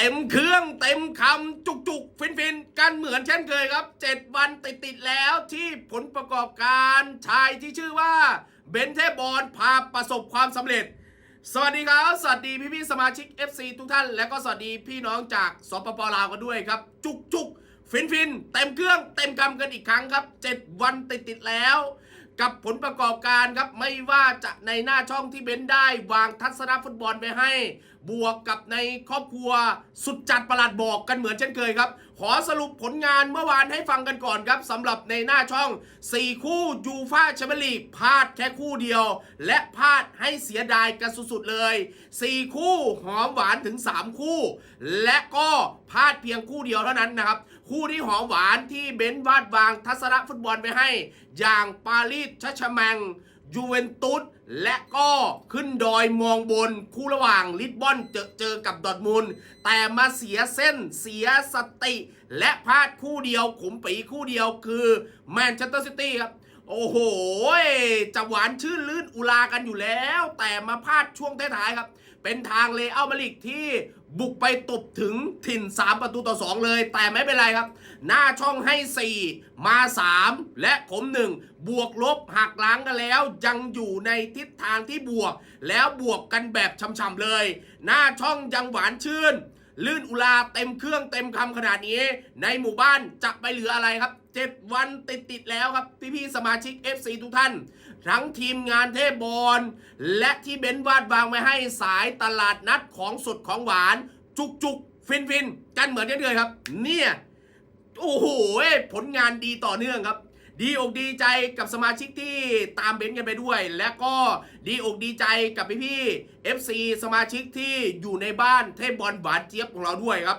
ต็มเครื่องเต็มคำจุกจุกฟินฟินๆกันเหมือนเช่นเคยครับ 7 วันติดติดแล้วที่ผลประกอบการชายที่ชื่อว่าเบนเทบอลพาประสบความสำเร็จ สวัสดีครับ สวัสดีพี่พี่ๆสมาชิก FC ทุกท่าน และก็สวัสดีพี่น้องจากสปปลาวกันด้วยครับ จุกจุกฟินฟินๆเต็มเครื่องเต็มคำกันอีกครั้งครับ 7 วันติดติดแล้ว กับผลประกอบการครับไม่ว่าจะในหน้าช่องที่เบนได้วางทัศนฟุตบอลไปให้ บวกกับในครอบครัวสุดจัดประหลาดบอกกันเหมือนเช่นเคยครับ ขอสรุปผลงานเมื่อวานให้ฟังกันก่อนครับสำหรับในหน้าช่อง 4 คู่ยูฟาแชมเปี้ยนลีกพลาดแค่คู่เดียว และพลาดให้เสียดายกันสุดๆเลย 4 คู่หอมหวานถึง 3 คู่ และก็พลาดเพียงคู่เดียวเท่านั้นนะครับ คู่ที่หอมหวานที่เบนซ์วาดวางทัศนฟุตบอลไปให้ อย่างปารีสชัชแมง ยูเวนตุสและก็ขึ้นดอยมองบนคู่ระหว่างลิสบอนเจอเจอกับดอทมูล แต่มาเสียเส้นเสียสติ และพลาดคู่เดียวขุมปีคู่เดียวคือแมนเชสเตอร์ซิตี้ครับ โอ้โห จะหวานชื่นลื่นอุลากันอยู่แล้ว แต่มาพลาดช่วงท้ายๆครับ เป็นทางเลอัลมาลิกที่บุกไปตบถึงถิ่น 3 ประตูต่อ 2 เลย แต่ไม่เป็นไรครับ หน้าช่องให้ 4 มา 3 และผม 1 บวกลบหักล้างกันแล้ว ยังอยู่ในทิศทางที่บวก แล้วบวกกันแบบช่ำๆเลย หน้าช่องยังหวานชื่น ลื่นอุลาเต็มเครื่องเต็มคำขนาดนี้ ในหมู่บ้านจะไปเหลืออะไรครับ 7 วันติดติดๆแล้วครับพี่ๆสมาชิก FC ทุกท่าน ทั้งทีมงานเทพบอลและที่เบนซ์วาดวางไว้ให้สายตลาดนัดของสดของหวาน จุกจุกฟินฟินกันเหมือนเช่นเคยครับ เนี่ยโอ้โหผลงานดีต่อเนื่องครับดีอกดีใจกับสมาชิกที่ตามเบนซ์กันไปด้วย และก็ดีอกดีใจกับพี่ๆ FC สมาชิกที่อยู่ในบ้านเทพบอลหวานเจี๊ยบของเราด้วยครับ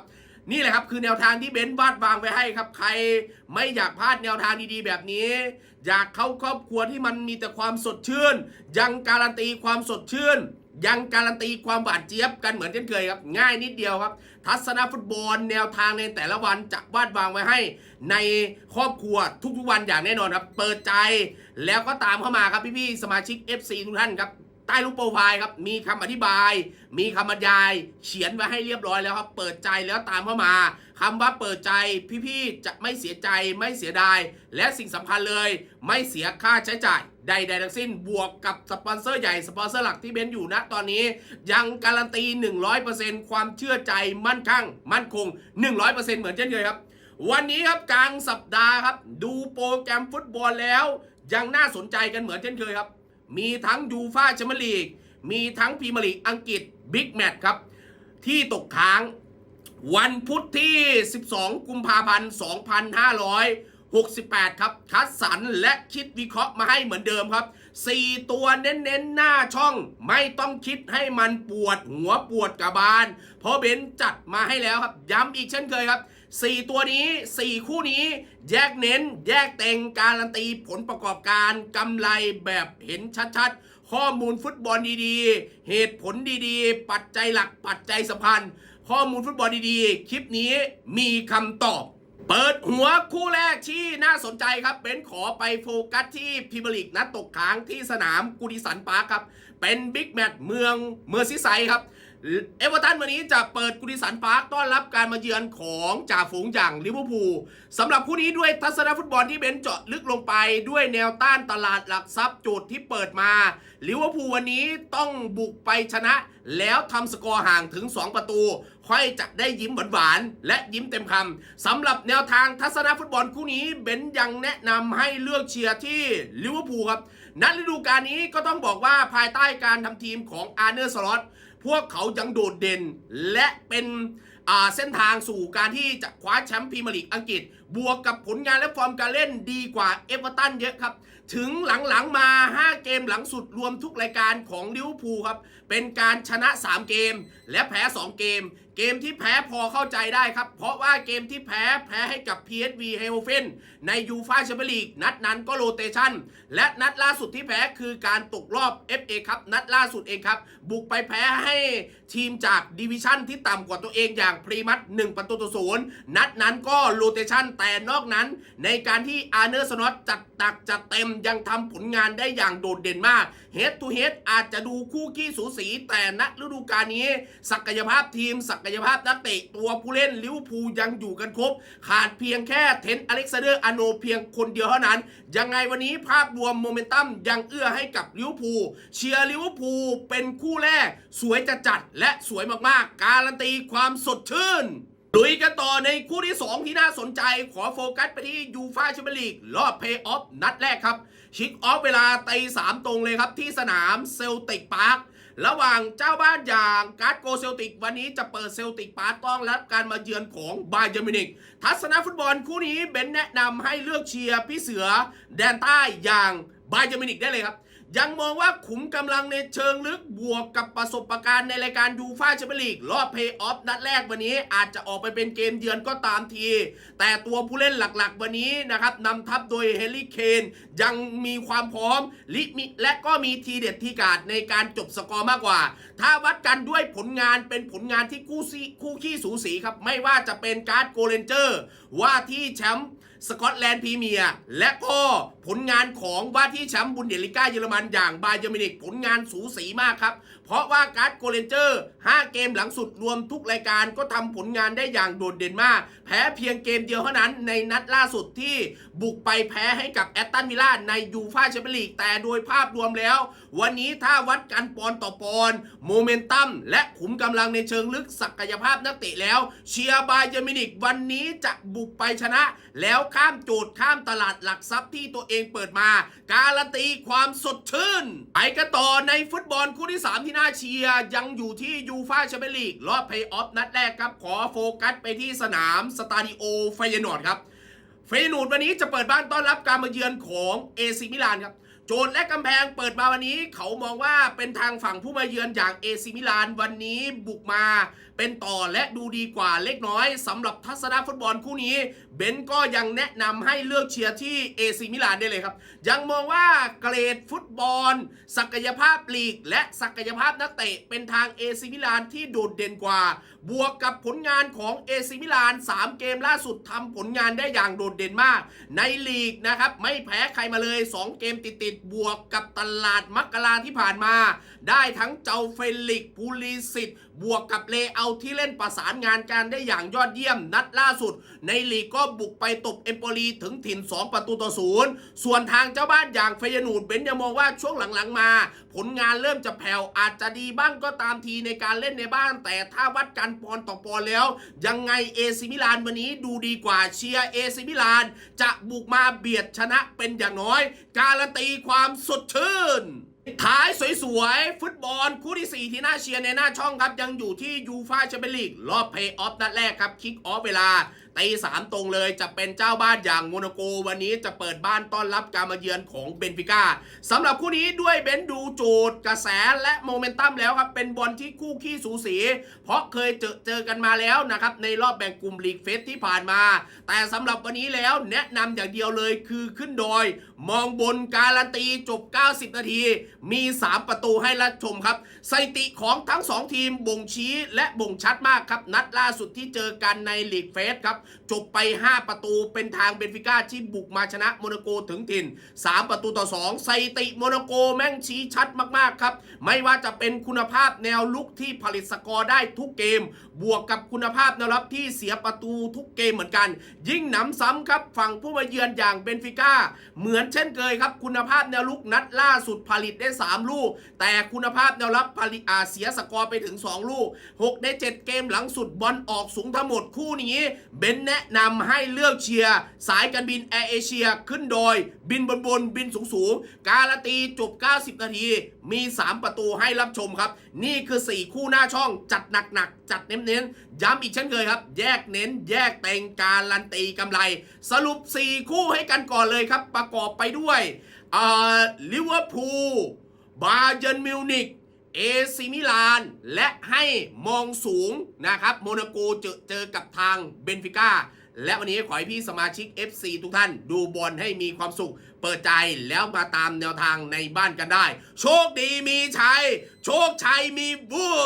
นี่แหละครับคือแนวทางที่เบนซ์วาดวางไว้ให้ครับ ใครไม่อยากพลาดแนวทางดีๆแบบนี้ อยากเข้าครอบครัวที่มันมีแต่ความสดชื่น ยังการันตีความสดชื่น ยังการันตีความหวานเจี๊ยบกันเหมือนเช่นเคยครับ ง่ายนิดเดียวครับ ทัศนฟุตบอลแนวทางในแต่ละวันจะวาดวางไว้ให้ ในครอบครัวทุกๆวันอย่างแน่นอนครับ เปิดใจแล้วก็ตามเข้ามาครับพี่ๆสมาชิก FC ทุกท่านครับ ใต้รูปโปรไฟล์ครับ มีคำอธิบาย มีคำบรรยาย เขียนไว้ให้เรียบร้อยแล้วครับ เปิดใจแล้วตามเข้ามาคำว่าเปิดใจพี่ๆจะไม่เสียใจไม่เสียดาย และสิ่งสำคัญเลย ไม่เสียค่าใช้จ่ายใดๆทั้งสิ้นบวกกับสปอนเซอร์ใหญ่สปอนเซอร์หลักที่เบนอยู่นะตอนนี้ ยังการันตี 100%ความเชื่อใจมั่นคงมั่นคง 100%เหมือนเช่นเคยครับ วันนี้ครับกลางสัปดาห์ครับ ดูโปรแกรมฟุตบอลแล้ว ยังน่าสนใจกันเหมือนเช่นเคยครับ มีทั้งยูฟาแชมเปี้ยนลีก มีทั้งพรีเมียร์ลีกอังกฤษบิ๊กแมตช์ครับ ที่ตกค้างวันพุธที่ 12 กุมภาพันธ์ 2568 ครับ คัดสรรและคิดวิเคราะห์มาให้เหมือนเดิมครับ 4 ตัวเน้นๆ หน้าช่อง ไม่ต้องคิดให้มันปวดหัวปวดกระบาล เพราะเบนซ์จัดมาให้แล้วครับ ย้ำอีกเช่นเคยครับ 4 ตัวนี้ 4 คู่นี้ แยกเน้น แยกเต็งการันตีผลประกอบการกำไรแบบเห็นชัดๆ ข้อมูลฟุตบอลดีๆ เหตุผลดีๆ ปัจจัยหลักปัจจัยสำคัญ ข้อมูลฟุตบอลดีๆ คลิปนี้มีคำตอบเปิดหัวคู่แรกที่น่าสนใจครับเบนขอไปโฟกัสที่พรีเมียร์ลีกนัดตกค้างที่สนามกูดิสันปาร์ครับ เป็นบิ๊กแมตช์เมืองเมอร์ซิไซครับ เอเวอร์ตันวันนี้จะเปิดกุดิสันปาร์คต้อนรับการมาเยือนของจ่าฝูงอย่างลิเวอร์พูลสำหรับคู่นี้ด้วยทัศนฟุตบอลที่เบนเจาะลึกลงไปด้วยแนวต้านตลาดหลักทรัพย์จุดที่เปิดมาลิเวอร์พูลวันนี้ต้องบุกไปชนะ แล้วทำสกอร์ห่างถึง 2 ประตู ค่อยจะได้ยิ้มหวานๆและยิ้มเต็มคำสำหรับแนวทางทัศนฟุตบอลคู่นี้เบนยังแนะนำให้เลือกเชียร์ที่ลิเวอร์พูลครับณฤดูกาลนี้ก็ต้องบอกว่าภายใต้การทำทีมของอาร์เนอร์สล็อต พวกเขายังโดดเด่น และเป็นเส้นทางสู่การที่จะคว้าแชมป์พรีเมียร์ลีกอังกฤษ บวกกับผลงานและฟอร์มการเล่นดีกว่าเอเวอร์ตันเยอะครับ ถึงหลังๆมา 5 เกมหลังสุดรวมทุกรายการของลิเวอร์พูลครับ เป็นการชนะ 3 เกม และแพ้ 2 เกม เกมที่แพ้พอเข้าใจได้ครับ เพราะว่าเกมที่แพ้แพ้ให้กับ PSV h e i f e n ในยูฟาแชมเปี้ยนลีกนัดนั้นก็โรเตชันและนัดล่าสุดที่แพ้คือการตกรอบ FA ครับนัดล่าสุดเองครับ บุกไปแพ้ให้ทีมจากดิวิชั่นที่ต่ำกว่าตัวเองอย่างพรีมัตหนึ่งประตูต่อศูนย์นัดนั้นก็โรเตชันแต่นอกนั้น ในการที่อาร์เนอร์สนอตจัดหนักจัดเต็มยังทำผลงานได้อย่างโดดเด่นมากเฮดทูเฮดอาจจะดูคู่ขี้สูสีแต่ณฤดูกาลนี้ ศักยภาพทีม ศักยภาพนักเตะตัวผู้เล่นลิเวอร์พูลยังอยู่กันครบ ขาดเพียงแค่เทนอเล็กซานเดอร์อโนเพียงคนเดียวเท่านั้น ยังไงวันนี้ภาพรวมโมเมนตัมยังเอื้อให้กับลิเวอร์พูลเชียร์ลิเวอร์พูลเป็นคู่แรก สวยจะจัดและสวยมากๆ การันตีความสดชื่น ลุยกันต่อในคู่ที่ 2 ที่น่าสนใจขอโฟกัสไปที่ยูฟาแชมเปี้ยนลีกรอบเพย์ออฟนัดแรกครับ ชิกออฟเวลาตีสามตรงเลยครับ ที่สนามเซลติกพาร์คระหว่างเจ้าบ้านอย่างการ์ดโกเซลติก วันนี้จะเปิดเซลติกปาร์ตต้องรับการมาเยือนของบาเยอร์มินิกทัศนฟุตบอลคู่นี้เบนแนะนำให้เลือกเชียร์พี่เสือแดนใต้อย่างบาเยอร์มินิกได้เลยครับ ยังมองว่าขุมกำลังในเชิงลึกบวกกับประสบะการณ์ในรายการยูฟ่าแชมเปี้ยนลีกรอบเพย์ออฟนัดแรกวันนี้อาจจะออกไปเป็นเกมเยือนก็ตามที แต่ตัวผู้เล่นหลักๆ วันนี้นะครับนำทัพโดยเฮลิเคนยังมีความพร้อมลิมิและก็มีทีเด็ดทีกาดในการจบสกอร์มากกว่า ถ้าวัดกันด้วยผลงานเป็นผลงานที่คู่ซีคู่ขี้สูสีครับ ไม่ว่าจะเป็นการ์ดโกเลนเจอร์ ว่าที่แชมป์ สกอตแลนด์พรีเมียร์และก็ผลงานของว่าที่แชมป์บุนเดลิก้าเยอรมันอย่างบาเยอร์มินิกผลงานสูสีมากครับ เพราะว่าการ์ดโกเลนเจอร์5เกมหลังสุดรวมทุกรายการก็ทำผลงานได้อย่างโดดเด่นมาก แพ้เพียงเกมเดียวเท่านั้นในนัดล่าสุดที่บุกไปแพ้ให้กับแอตตันวิลล่าในยูฟ่าแชมเปี้ยนลีกแต่โดยภาพรวมแล้ว วันนี้ถ้าวัดกันปอนต่อปอนโมเมนตัมและขุมกำลังในเชิงลึกศักยภาพนักเตะแล้ว เชียร์บาเยมินิกวันนี้จะบุกไปชนะ แล้วข้ามโจทย์ข้ามตลาดหลักทรัพย์ที่ตัวเองเปิดมา การันตีความสดชื่นไปกันต่อในฟุตบอลคู่ที่ 3 ที่น่าเชียร์ยังอยู่ที่ยูฟ่าแชมเปี้ยนลีกรอบเพย์ออฟนัดแรกครับ ขอโฟกัสไปที่สนามสตาดิโอไฟยนอร์ดครับเฟยนูดวันนี้จะเปิดบ้านต้อนรับการมาเยือนของเอซิมิลานครับ โจทย์และกำแพงเปิดมาวันนี้เขามองว่าเป็นทางฝั่งผู้มาเยือนอย่างเอซิมิลานวันนี้บุกมาเป็นต่อและดูดีกว่าเล็กน้อยสำหรับทัศนฟุตบอลคู่นี้ เบนก็ยังแนะนำให้เลือกเชียร์ที่เอซิมิลานได้เลยครับ ยังมองว่าเกรดฟุตบอล ศักยภาพลีก และศักยภาพนักเตะเป็นทางเอซิมิลานที่โดดเด่นกว่า บวกกับผลงานของเอซิมิลาน 3 เกมล่าสุดทำผลงานได้อย่างโดดเด่นมาก ในลีกนะครับไม่แพ้ใครมาเลย 2 เกมติดบวกกับตลาดมักกะลาที่ผ่านมา ได้ทั้งเจ้าเฟลิกพูลิสิตบวกกับเลเอาที่เล่นประสานงานกันได้อย่างยอดเยี่ยมนัดล่าสุด ในลีกก็บุกไปตบเอมโปลีถึงถิ่น 2 ประตูต่อศูนย์ส่วนทางเจ้าบ้านอย่างเฟยนูดเบนยังมองว่าช่วงหลังๆมา ผลงานเริ่มจะแผ่วอาจจะดีบ้างก็ตามทีในการเล่นในบ้าน แต่ถ้าวัดกันปอนต่อปอนแล้ว ยังไงเอซิมิลานวันนี้ดูดีกว่าเชียร์เอซิมิลานจะบุกมาเบียดชนะเป็นอย่างน้อย การันตีความสดชื่น ท้ายสวยๆ ฟุตบอลคู่ที่ 4 ที่น่าเชียร์ในหน้าช่องครับ ยังอยู่ที่ยูฟาแชมเปี้ยนลีกรอบเพย์ออฟนัดแรกครับ คิกออฟเวลาตีสามตรงเลยจะเป็นเจ้าบ้านอย่างโมนาโก วันนี้จะเปิดบ้านต้อนรับการมาเยือนของเบนฟิก้าสำหรับคู่นี้ด้วยเบนดูโจทย์กระแสและโมเมนตัมแล้วครับ เป็นบอลที่คู่ขี้สูสี เพราะเคยเจอเจอกันมาแล้วนะครับ ในรอบแบ่งกลุ่มลีกเฟสที่ผ่านมา แต่สำหรับวันนี้แล้วแนะนำอย่างเดียวเลยคือขึ้นดอย มองบนการันตีจบ 90 นาทีมี 3 ประตูให้รับชมครับสถิติของทั้ง 2 ทีมบ่งชี้และบ่งชัดมากครับ นัดล่าสุดที่เจอกันในลีกเฟสครับ จบไป 5 ประตูเป็นทางเบนฟิก้าที่บุกมาชนะโมนาโกถึงถิ่น 3 ประตูต่อ2สถิติโมนาโกแม่งชี้ชัดมากๆครับ ไม่ว่าจะเป็นคุณภาพแนวลุกที่ผลิตสกอร์ได้ทุกเกม บวกกับคุณภาพแนวรับที่เสียประตูทุกเกมเหมือนกัน ยิ่งหนำซ้ำครับฝั่งผู้มาเยือนอย่างเบนฟิก้าเหมือนเช่นเคยครับ คุณภาพแนวลุกนัดล่าสุดผลิตได้ได้3ลูก แต่คุณภาพแนวรับผลิอาเสียสกอร์ไปถึง 2 ลูก6ใน7เกมหลังสุดบอลออกสูงทั้งหมดคู่นี้ เบนแนะนำให้เลือกเชียร์ สายการบินแอร์เอเชียขึ้นโดย บินบนบนบินสูงสูงการันตีจบ 90 นาที มี 3 ประตูให้รับชมครับ นี่คือ 4 คู่หน้าช่องจัดหนักๆ จัดเน้นๆ ย้ำอีกเช่นเคยครับ แยกเน้น แยกเต็งการันตีกำไร สรุป 4 คู่ให้กันก่อนเลยครับ ประกอบไปด้วย ลิเวอร์พูล บาเยิร์นมิวนิก เอซิมิลาน และให้มองสูงนะครับ โมนาโกเจอเจอกับทางเบนฟิก้า และวันนี้ขอให้พี่สมาชิก FC ทุกท่าน ดูบอลให้มีความสุข เปิดใจแล้วมาตามแนวทางในบ้านกันได้ โชคดีมีชัย โชคชัยมีบัว